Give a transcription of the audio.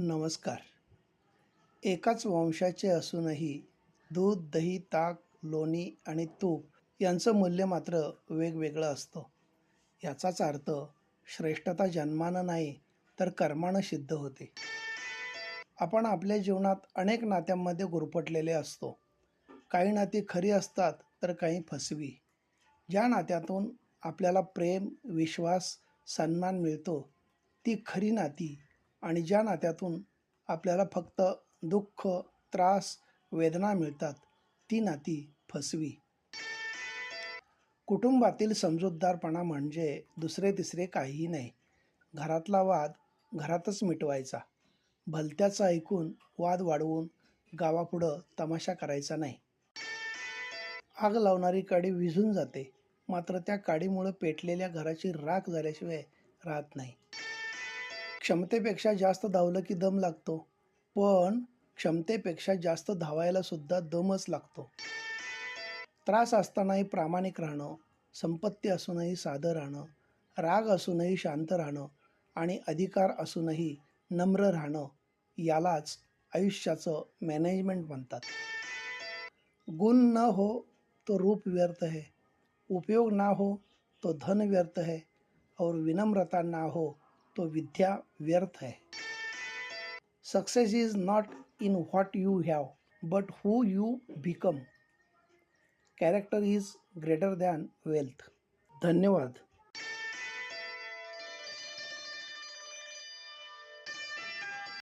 नमस्कार. एकाच वंशाचे असूनही दूध दही ताक लोणी आणि तूप यांचं मूल्य मात्र वेगवेगळं असतं. याचाच अर्थ श्रेष्ठता जन्मानं नाही तर कर्मानं सिद्ध होते. आपण आपल्या जीवनात अनेक नात्यांमध्ये गुरफटलेले असतो. काही नाती खरी असतात तर काही फसवी. ज्या नात्यातून आपल्याला प्रेम विश्वास सन्मान मिळतो ती खरी नाती आणि ज्या नात्यातून आपल्याला फक्त दुःख त्रास वेदना मिळतात ती नाती फसवी. कुटुंबातील समजूतदारपणा म्हणजे दुसरे तिसरे काहीही नाही. घरातला वाद घरातच मिटवायचा. भलत्याचं ऐकून वाद वाढवून गावापुढं तमाशा करायचा नाही. आग लावणारी काडी विझून जाते. मात्र त्या काडीमुळं पेटलेल्या घराची राख झाल्याशिवाय राहत नाही. क्षमतेपेक्षा जास्त धावलं की दम लागतो. पण क्षमतेपेक्षा जास्त धावायला सुद्धा दमच लागतो. त्रास असतानाही प्रामाणिक राहणं संपत्ती असूनही साधं राहणं राग असूनही शांत राहणं आणि अधिकार असूनही नम्र राहणं यालाच आयुष्याचं मॅनेजमेंट म्हणतात. गुण न हो तो रूप व्यर्थ है उपयोग ना हो तो धन व्यर्थ है और विनम्रता ना हो तो विद्या व्यर्थ है। Success is not in what you have but who you become character is greater than wealth धन्यवाद।